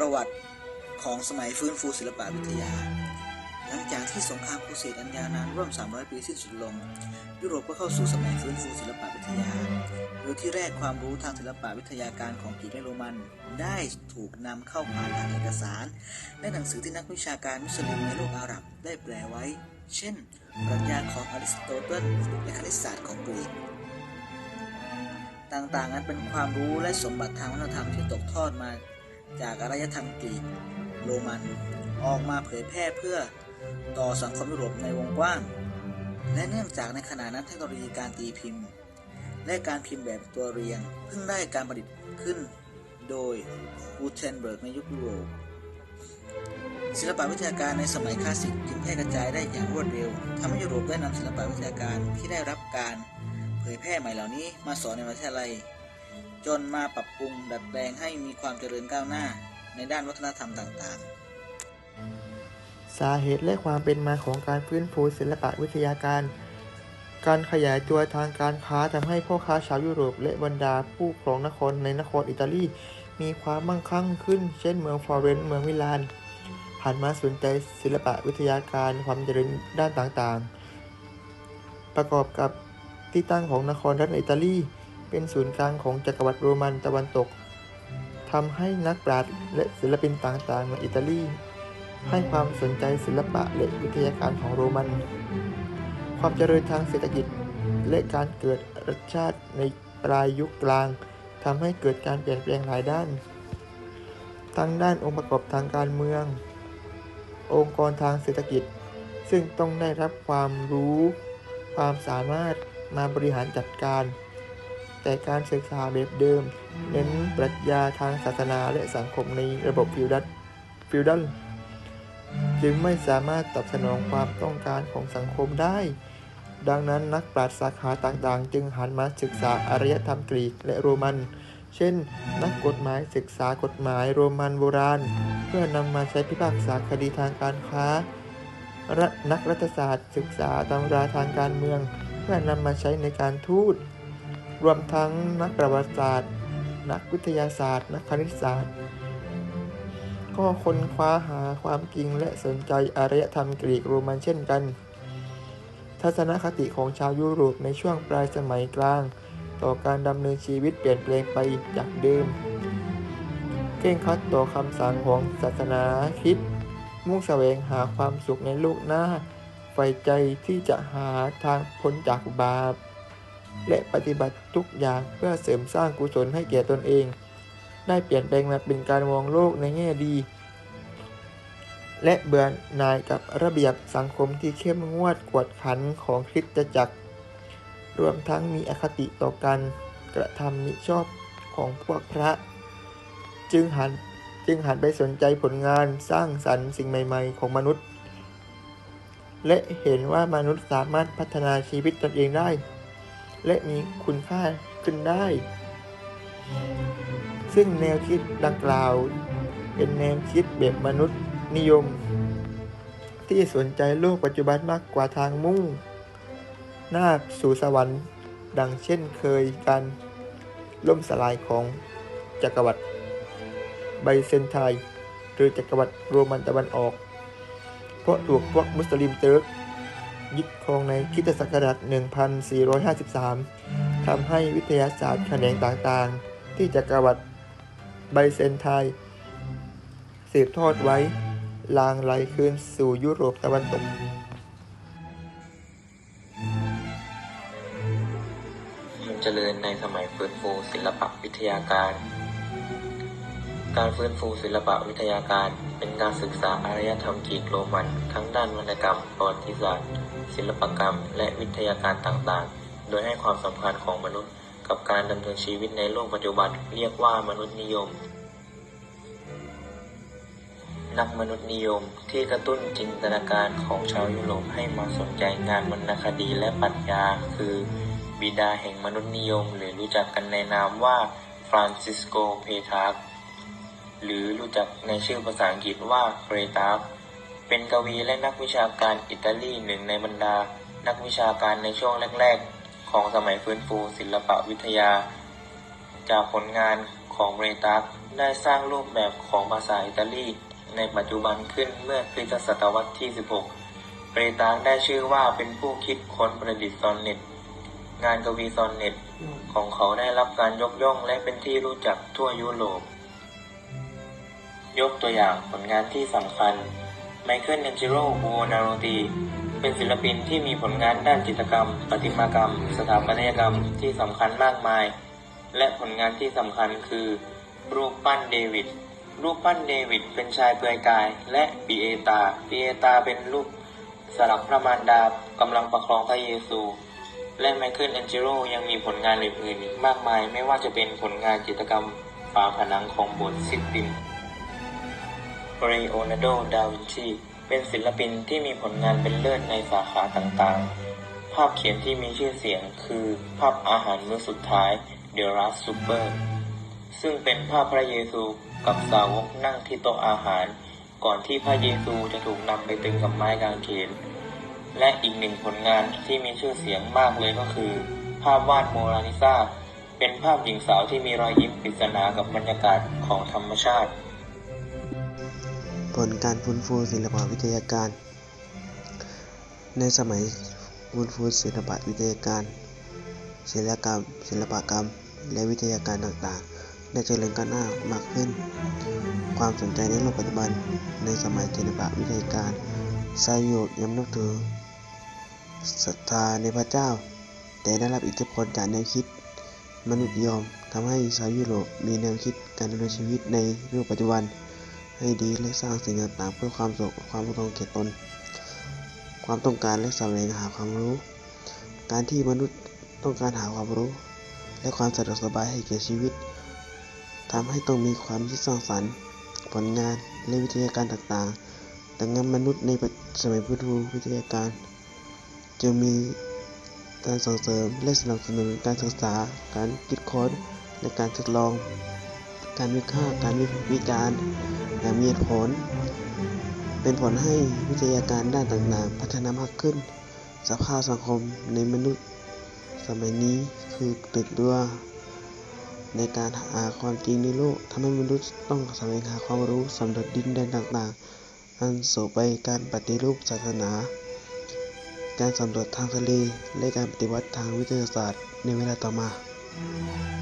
ประวัติของสมัยฟื้นฟูศิลปวิทยา หลังจากที่สงครามครูเสดอันยาวนานร่วม 300 ปีสิ้นสุดลง ยุโรปก็เข้าสู่สมัยฟื้นฟูศิลปวิทยา โดยที่แรกความรู้ทางศิลปวิทยาการของกรีกและโรมัน ได้ถูกนำเข้าผ่านทางเอกสาร และหนังสือที่นักวิชาการมุสลิมในโลกอาหรับได้แปลไว้ เช่น ปรัชญาของอริสโตเติลและคณิตศาสตร์ของกรีกต่างๆ นั้นเป็นความรู้และสมบัติทางวัฒนธรรมที่ตกทอดมา จากอารยธรรมกรีกโรมันออกมาเผยแพร่เพื่อต่อสังคมยุโรปในวงกว้าง และเนื่องจากในขณะนั้นเทคโนโลยีการตีพิมพ์ และการพิมพ์แบบตัวเรียง เพิ่งได้การประดิษฐ์ขึ้นโดยกูเทนเบิร์กในยุคยุโรปศิลปวิทยาการในสมัยคลาสสิกจึงแพร่กระจายได้อย่างรวดเร็วทำให้ยุโรปได้นำศิลปวิทยาการที่ได้รับการเผยแพร่ใหม่เหล่านี้มาสอนในมหาวิทยาลัย จนมาปรับปรุงดัดแปลงให้มีความเจริญก้าวหน้าในด้านวัฒนธรรมต่างๆ สาเหตุและความเป็นมาของการฟื้นฟูศิลปะวิทยาการ การขยายตัวทางการค้าทำให้พ่อค้าชาวยุโรปและบรรดาผู้ครองนครในนครอิตาลี มีความมั่งคั่งขึ้น เช่นเมืองฟลอเรนซ์เมืองมิลานหันมาสนใจศิลปะวิทยาการความเจริญด้านต่างๆ ประกอบกับที่ตั้งของนครรัฐอิตาลี เป็นศูนย์กลางของจักรวรรดิโรมันตะวันตกทำให้นักปราชญ์และศิลปินต่างๆในอิตาลี ให้ความสนใจศิลปะและวิทยาการของโรมัน ความเจริญทางเศรษฐกิจและการเกิดรัชชาติในปลายยุคกลางทำให้เกิดการเปลี่ยนแปลงหลายด้าน ทั้งด้านองค์ประกอบทางการเมือง องค์กรทางเศรษฐกิจ ซึ่งต้องได้รับความรู้ ความสามารถมาบริหารจัดการ แต่การศึกษาแบบเดิม เน้นปรัชญาทางศาสนาและสังคมในระบบฟิวดัลฟิวดัลจึงไม่สามารถตอบสนองความต้องการของสังคมได้ ดังนั้นนักปราชญ์สาขาต่างๆ จึงหันมาศึกษาอารยธรรมกรีกและโรมัน เช่น นักกฎหมายศึกษากฎหมายโรมันโบราณ เพื่อนำมาใช้พิพากษาคดีทางการค้าและนักรัฐศาสตร์ ศึกษาตำราทางการเมือง เพื่อนำมาใช้ในการทูต รวมทั้งนักประวัติศาสตร์ นักวิทยาศาสตร์ นักคณิตศาสตร์ ก็ค้นคว้าหาความจริงและสนใจอารยธรรมกรีกโรมันเช่นกัน ทัศนคติของชาวยุโรปในช่วงปลายสมัยกลาง ต่อการดำเนินชีวิตเปลี่ยนแปลงไปจากเดิมเคร่งคัดต่อคำสั่งของศาสนาคริดมุ่งแสวงหาความสุขในโลกหน้าใฝ่ใจที่จะหาทางพ้นจากบาป และปฏิบัติทุกอย่างเพื่อเสริมสร้างกุศลให้แก่ตนเอง ได้เปลี่ยนแปลงมาเป็นการมองโลกในแง่ดี และเบื่อหน่ายกับระเบียบสังคมที่เข้มงวดกวดขันของคริสตจักร รวมทั้งมีอคติต่อการกระทำมิชอบของพวกพระ จึงหันจึงหันไปสนใจผลงานสร้างสรรค์สิ่งใหม่ๆ ของมนุษย์ และเห็นว่ามนุษย์สามารถพัฒนาชีวิตตนเองได้ และมีคุณค่าขึ้นได้ ซึ่งแนวคิดดังกล่าว เป็นแนวคิดแบบมนุษย์นิยม ที่สนใจโลกปัจจุบันมากกว่าทางมุ่ง หน้าสู่สวรรค์ ดังเช่นเคยการล่มสลายของจักรวรรดิไบเซนไทหรือจักรวรรดิโรมันตะวันออก เพราะถูกพวกมุสลิมเติร์ก ยึดครองในคิตศักราช 1453 ทำให้วิทยาศาสตร์แขนงต่างๆ ที่จักรวรรดิไบเซนไทน์สืบทอดไว้ ลางไหลคืนสู่ยุโรปตะวันตกเจริญในสมัยฟื้นฟูศิลปวิทยาการ การฟื้นฟูศิลปวิทยาการเป็นการศึกษาอารยธรรมกรีกโรมัน ทั้งด้านวรรณกรรมประวัติศาสตร์ ศิลปกรรม และวิทยาการต่างๆ โดยให้ความสำคัญของมนุษย์กับการดำเนินชีวิตในโลกปัจจุบันเรียกว่ามนุษย์นิยม นักมนุษยนิยมที่กระตุ้นจินตนาการของชาวยุโรปให้มาสนใจงานวรรณคดีและปรัชญา คือบิดาแห่งมนุษยนิยม หรือรู้จักกันในนามว่าฟรานซิสโก เพทาร์กหรือรู้จักในชื่อภาษาอังกฤษว่าเกรตาร์ เป็นกวีและนักวิชาการอิตาลีหนึ่งในบรรดา นักวิชาการในช่วงแรก ๆ ของสมัยฟื้นฟูศิลปวิทยา จากผลงานของเรตาร์ได้สร้างรูปแบบของภาษาอิตาลี ในปัจจุบันขึ้นเมื่อคริสตศตวรรษที่ 16 เรตาร์ได้ชื่อว่าเป็นผู้คิดค้นประดิษฐ์ซอนเน็ต งานกวีซอนเน็ตของเขาได้รับการยกย่องและเป็นที่รู้จักทั่วยุโรป ยกตัวอย่างผลงานที่สำคัญ มเคิลแองเจโรบูนาโรตีเป็นศิลปินที่มีผลงานด้านจิตรกรรม ประติมากรรม สถาปัตยกรรมที่สำคัญมากมาย และผลงานที่สำคัญคือ รูปปั้นเดวิด รูปปั้นเดวิดเป็นชายเปลือยกาย และปีเอตาปีเอตาเป็นรูปสลักพระมารดากำลังประคองพระเยซู และไมเคิลแองเจโรยังมีผลงานอื่นๆอีกมากมาย ไม่ว่าจะเป็นผลงานจิตรกรรมฝาผนังของโบสถ์ซิสติน รโอนาร์โด ดาวินชี เป็นศิลปินที่มีผลงานเป็นเลิศในสาขาต่างๆ ภาพเขียนที่มีชื่อเสียงคือภาพอาหารมื้อสุดท้าย The Last Supper ซึ่งเป็นภาพพระเยซูกับสาวกนั่งที่โต๊ะอาหาร ก่อนที่พระเยซูจะถูกนำไปตึงกับไม้กางเขน และอีกหนึ่งผลงานที่มีชื่อเสียงมากเลยก็คือ ภาพวาดโมนาลิซาเป็นภาพหญิงสาวที่มีรอยยิ้มปริศนากับบรรยากาศของธรรมชาติ ผลการฟื้นฟูศิลปวิทยาการ ในสมัยฟื้นฟูศิลปวิทยาการ ศิลปกรรม ศิลปกรรม และวิทยาการต่างๆ ได้เจริญก้าวหน้ามากขึ้น ความสนใจในโลกปัจจุบัน ในสมัยศิลปวิทยาการชาวยุโรปยังนับถือศรัทธาในพระเจ้า แต่ได้รับอิทธิพลจากแนวคิด มนุษยนิยมทำให้ชาวยุโรปมีแนวคิดการดำเนินชีวิตในโลกปัจจุบัน ให้ดีและสร้างสิ่งต่างๆเพื่อความสุขความรู้ตรงแก่ตน ความต้องการและสแสวงหาความรู้ การที่มนุษย์ต้องการหาความรู้ และความสะดวกสบายให้แก่ชีวิตทำให้ต้องมีความคิดสร้างสรรค์ ผลงานและวิทยาการต่างๆดังนั้นมนุษย์ในสมัยพุทธวิทยาการจึงมีการส่งเสริมและสนับสนุนการศึกษา การคิดค้น และการทดลอง การวิเคราะห์การวิจารณ์อย่างมีผล เป็นผลให้วิทยาการด้านต่างๆ พัฒนามากขึ้น สภาพสังคมในมนุษย์ สมัยนี้คือตื่นตัวในการหาความจริงในโลกทำให้มนุษย์ต้องแสวงหาความรู้สำรวจดินแดนต่างๆ อันสู่ไปการปฏิรูปศาสนา การสำรวจทางทะเลและการปฏิวัติทางวิทยาศาสตร์ในเวลาต่อมา